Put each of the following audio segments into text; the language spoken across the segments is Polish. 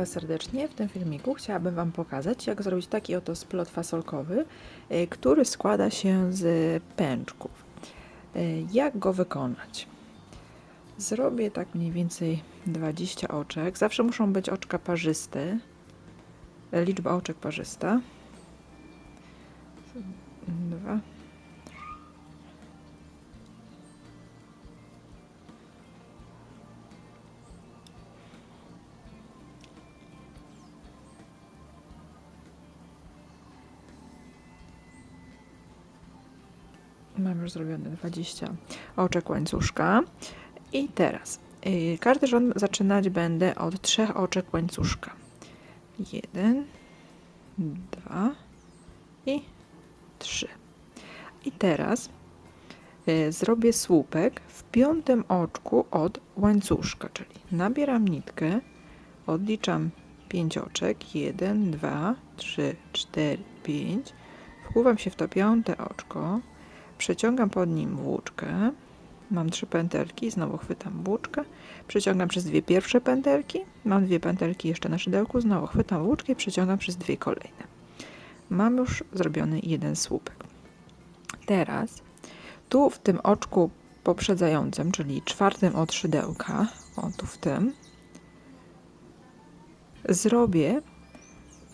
Was serdecznie. W tym filmiku chciałabym Wam pokazać, jak zrobić taki oto splot fasolkowy, y, który składa się z pęczków. Y, Jak go wykonać? Zrobię tak mniej więcej 20 oczek. Zawsze muszą być oczka parzyste. Liczba oczek parzysta. Dwa. Już zrobione 20 oczek łańcuszka. I teraz yy, każdy rząd zaczynać będę od trzech oczek łańcuszka. Jeden, dwa i trzy. I teraz yy, zrobię słupek w piątym oczku od łańcuszka, czyli nabieram nitkę, odliczam 5 oczek, 1, 2, 3, 4, 5, wpływam się w to piąte oczko, przeciągam pod nim włóczkę, mam trzy pętelki, znowu chwytam włóczkę, przeciągam przez dwie pierwsze pętelki, mam dwie pętelki jeszcze na szydełku, znowu chwytam włóczkę i przeciągam przez dwie kolejne. Mam już zrobiony jeden słupek. Teraz tu w tym oczku poprzedzającym, czyli czwartym od szydełka, o tu w tym, zrobię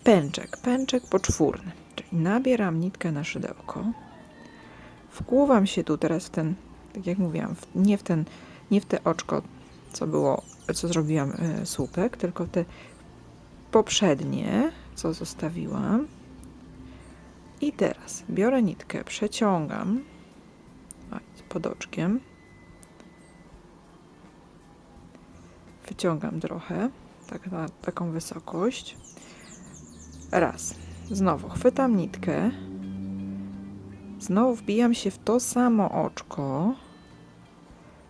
pęczek, pęczek poczwórny, czyli nabieram nitkę na szydełko, wkłuwam się tu teraz w ten, tak jak mówiłam, w, nie w ten, nie w te oczko, co było, co zrobiłam y, słupek, tylko te poprzednie, co zostawiłam. I teraz biorę nitkę, przeciągam pod oczkiem, wyciągam trochę, tak na taką wysokość. Raz. Znowu chwytam nitkę, Znowu wbijam się w to samo oczko.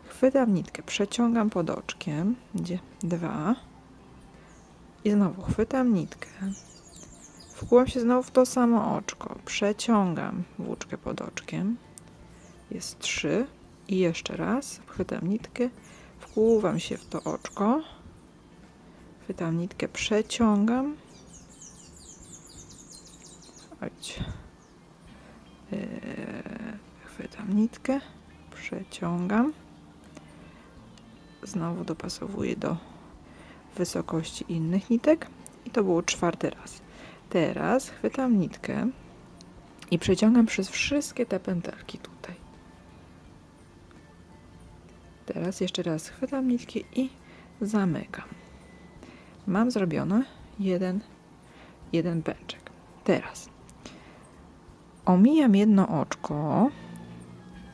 Chwytam nitkę, przeciągam pod oczkiem. Gdzie? Dwa. I znowu chwytam nitkę. Wkłuwam się znowu w to samo oczko. Przeciągam włóczkę pod oczkiem. Jest trzy. I jeszcze raz. Chwytam nitkę. Wkłuwam się w to oczko. Chwytam nitkę, przeciągam. Chodź. Yy, chwytam nitkę, przeciągam, znowu dopasowuję do wysokości innych nitek i to było czwarty raz. Teraz chwytam nitkę i przeciągam przez wszystkie te pętelki tutaj. Teraz jeszcze raz chwytam nitkę i zamykam. Mam zrobione jeden, jeden pęczek. Teraz omijam jedno oczko,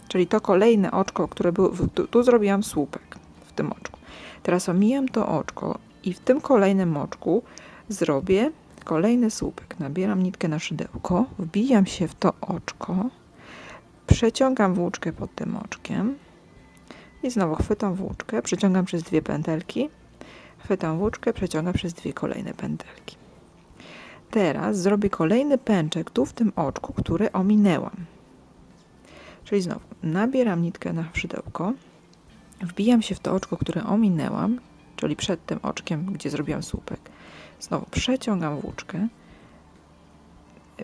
czyli to kolejne oczko, które było, tu, tu zrobiłam słupek w tym oczku. Teraz omijam to oczko i w tym kolejnym oczku zrobię kolejny słupek. Nabieram nitkę na szydełko, wbijam się w to oczko, przeciągam włóczkę pod tym oczkiem i znowu chwytam włóczkę, przeciągam przez dwie pętelki, chwytam włóczkę, przeciągam przez dwie kolejne pętelki. Teraz zrobię kolejny pęczek tu w tym oczku, który ominęłam. Czyli znowu nabieram nitkę na szydełko, wbijam się w to oczko, które ominęłam, czyli przed tym oczkiem, gdzie zrobiłam słupek. Znowu przeciągam włóczkę,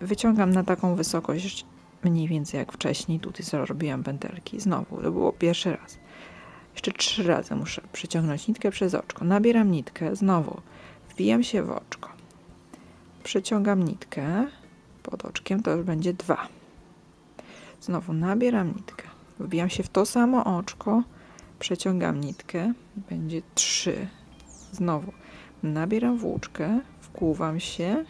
wyciągam na taką wysokość mniej więcej jak wcześniej, tutaj zrobiłam pętelki. Znowu, to było pierwszy raz. Jeszcze trzy razy muszę przeciągnąć nitkę przez oczko. Nabieram nitkę, znowu wbijam się w oczko przeciągam nitkę pod oczkiem, to już będzie dwa. Znowu nabieram nitkę, wbijam się w to samo oczko, przeciągam nitkę, będzie trzy. Znowu nabieram włóczkę, wkłuwam się,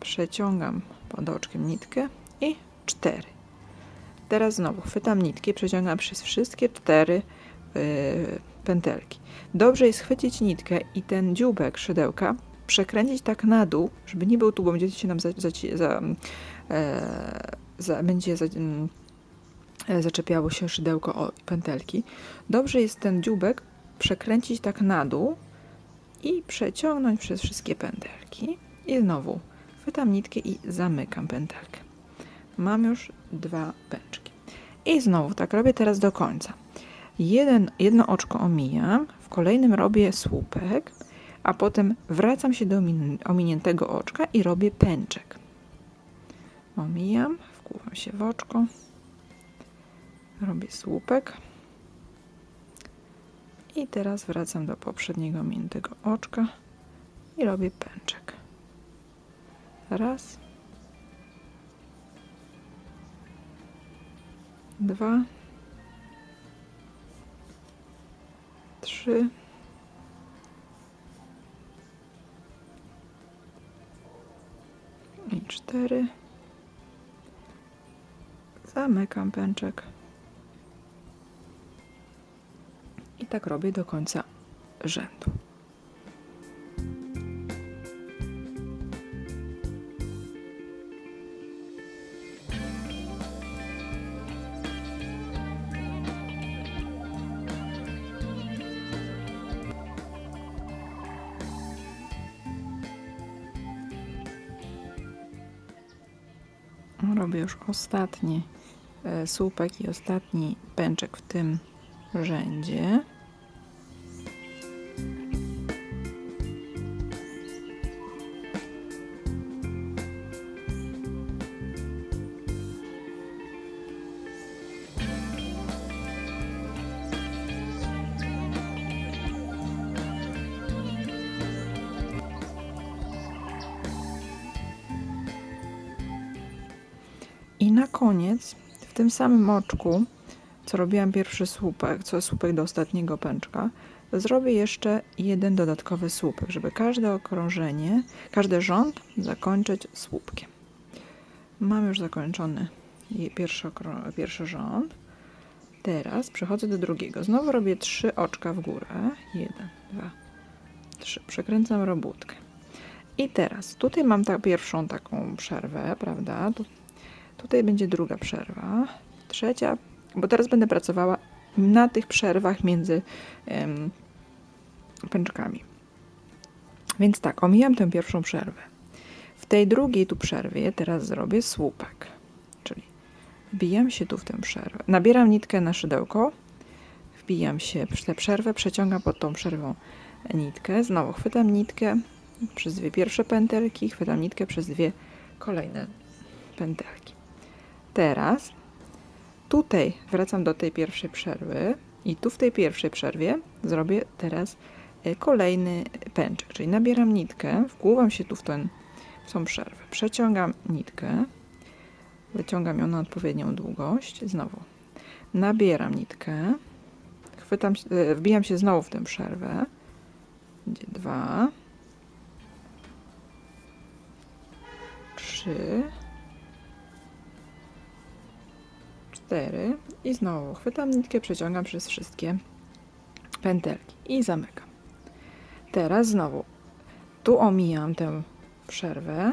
przeciągam pod oczkiem nitkę i cztery. Teraz znowu chwytam nitki, przeciągam przez wszystkie cztery yy, pętelki. Dobrze jest chwycić nitkę i ten dzióbek szydełka przekręcić tak na dół, żeby nie był tu, bo będzie się nam za, za, za, e, za będzie za, e, zaczepiało się szydełko o pętelki. Dobrze jest ten dzióbek przekręcić tak na dół i przeciągnąć przez wszystkie pętelki. I znowu chwytam nitkę i zamykam pętelkę. Mam już dwa pęczki. I znowu tak robię teraz do końca. Jeden, jedno oczko omijam, w kolejnym robię słupek, a potem wracam się do omin- ominiętego oczka i robię pęczek. Omijam, wkłuwam się w oczko, robię słupek. I teraz wracam do poprzedniego ominiętego oczka i robię pęczek. Raz, dwa, trzy, Zamykam pęczek. I tak robię do końca rzędu. Robię już ostatni słupek i ostatni pęczek w tym rzędzie. I na koniec, w tym samym oczku, co robiłam pierwszy słupek, co słupek do ostatniego pęczka, zrobię jeszcze jeden dodatkowy słupek, żeby każde okrążenie, każdy rząd zakończyć słupkiem. Mam już zakończony pierwszy, pierwszy rząd. Teraz przechodzę do drugiego. Znowu robię trzy oczka w górę. Jeden, dwa, trzy. Przekręcam robótkę. I teraz tutaj mam ta pierwszą taką przerwę, prawda? Tu Tutaj będzie druga przerwa, trzecia, bo teraz będę pracowała na tych przerwach między pęczkami. Więc tak, omijam tę pierwszą przerwę. W tej drugiej tu przerwie teraz zrobię słupek, czyli wbijam się tu w tę przerwę. Nabieram nitkę na szydełko, wbijam się w tę przerwę, przeciągam pod tą przerwą nitkę, znowu chwytam nitkę przez dwie pierwsze pętelki, chwytam nitkę przez dwie kolejne pętelki. Teraz tutaj wracam do tej pierwszej przerwy i tu w tej pierwszej przerwie zrobię teraz e, kolejny pęczek, czyli nabieram nitkę, wkłuwam się tu w, ten, w tą przerwę, przeciągam nitkę, wyciągam ją na odpowiednią długość, znowu. Nabieram nitkę, chwytam, e, wbijam się znowu w tę przerwę, będzie dwa, trzy, cztery i znowu chwytam nitkę, przeciągam przez wszystkie pętelki i zamykam. Teraz znowu tu omijam tę przerwę,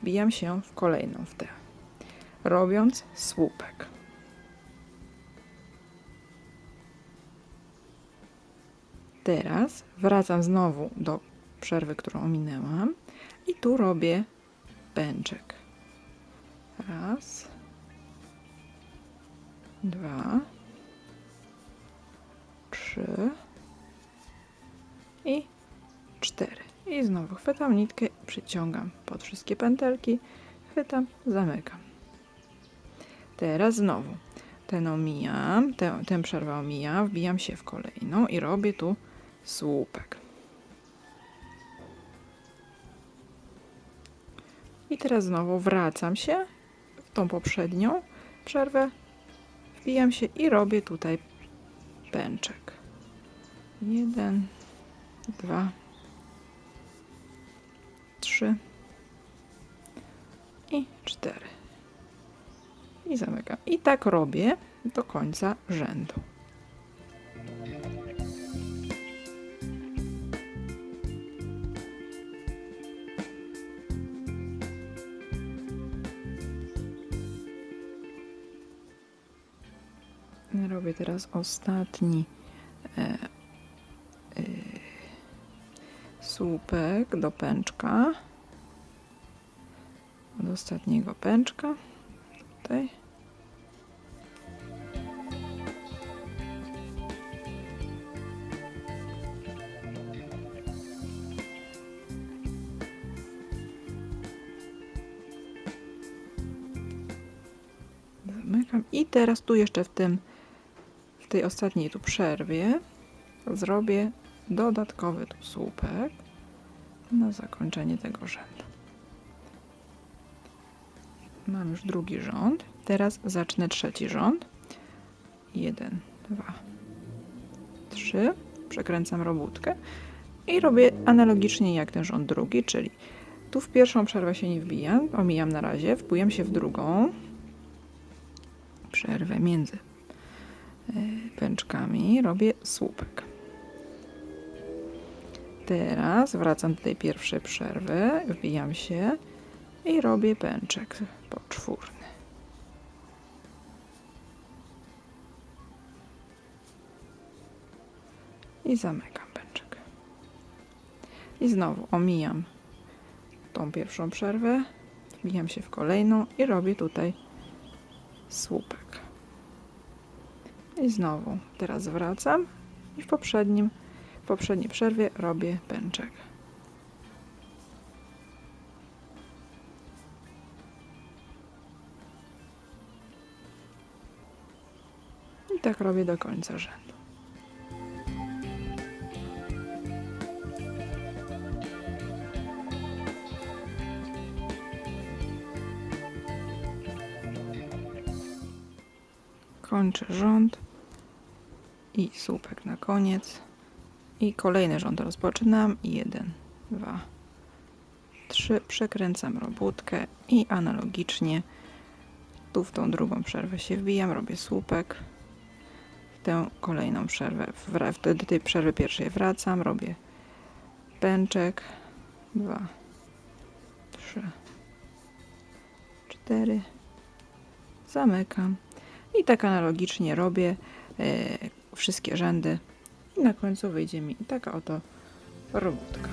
wbijam się w kolejną w tę, robiąc słupek. Teraz wracam znowu do przerwy, którą ominęłam i tu robię pęczek. Raz, dwa, trzy i cztery. I znowu chwytam nitkę, przyciągam pod wszystkie pętelki, chwytam, zamykam. Teraz znowu ten omijam, tę, tę przerwę omijam, wbijam się w kolejną i robię tu słupek. I teraz znowu wracam się w tą poprzednią przerwę, wbijam się i robię tutaj pęczek. Jeden, dwa, trzy i cztery. I zamykam. I tak robię do końca rzędu. Robię teraz ostatni e, e, słupek do pęczka. Od ostatniego pęczka. Tutaj. I teraz tu jeszcze w tym tej ostatniej tu przerwie zrobię dodatkowy tu słupek na zakończenie tego rzędu. Mam już drugi rząd. Teraz zacznę trzeci rząd. Jeden, dwa, trzy. Przekręcam robótkę i robię analogicznie jak ten rząd drugi, czyli tu w pierwszą przerwę się nie wbijam, omijam na razie, wbijam się w drugą przerwę między pęczkami, robię słupek. Teraz wracam do tej pierwszej przerwy, wbijam się i robię pęczek poczwórny. I zamykam pęczek. I znowu omijam tą pierwszą przerwę, wbijam się w kolejną i robię tutaj słupek. I znowu teraz wracam i w poprzednim, w poprzedniej przerwie robię pęczek. I tak robię do końca rzędu. Kończę rząd i słupek na koniec. I kolejny rząd rozpoczynam. Jeden, dwa, trzy. Przekręcam robótkę i analogicznie tu w tą drugą przerwę się wbijam, robię słupek. W tę kolejną przerwę, do tej przerwy pierwszej wracam, robię pęczek. Dwa, trzy, cztery. Zamykam. I tak analogicznie robię e, wszystkie rzędy. I na końcu wyjdzie mi taka oto robótka.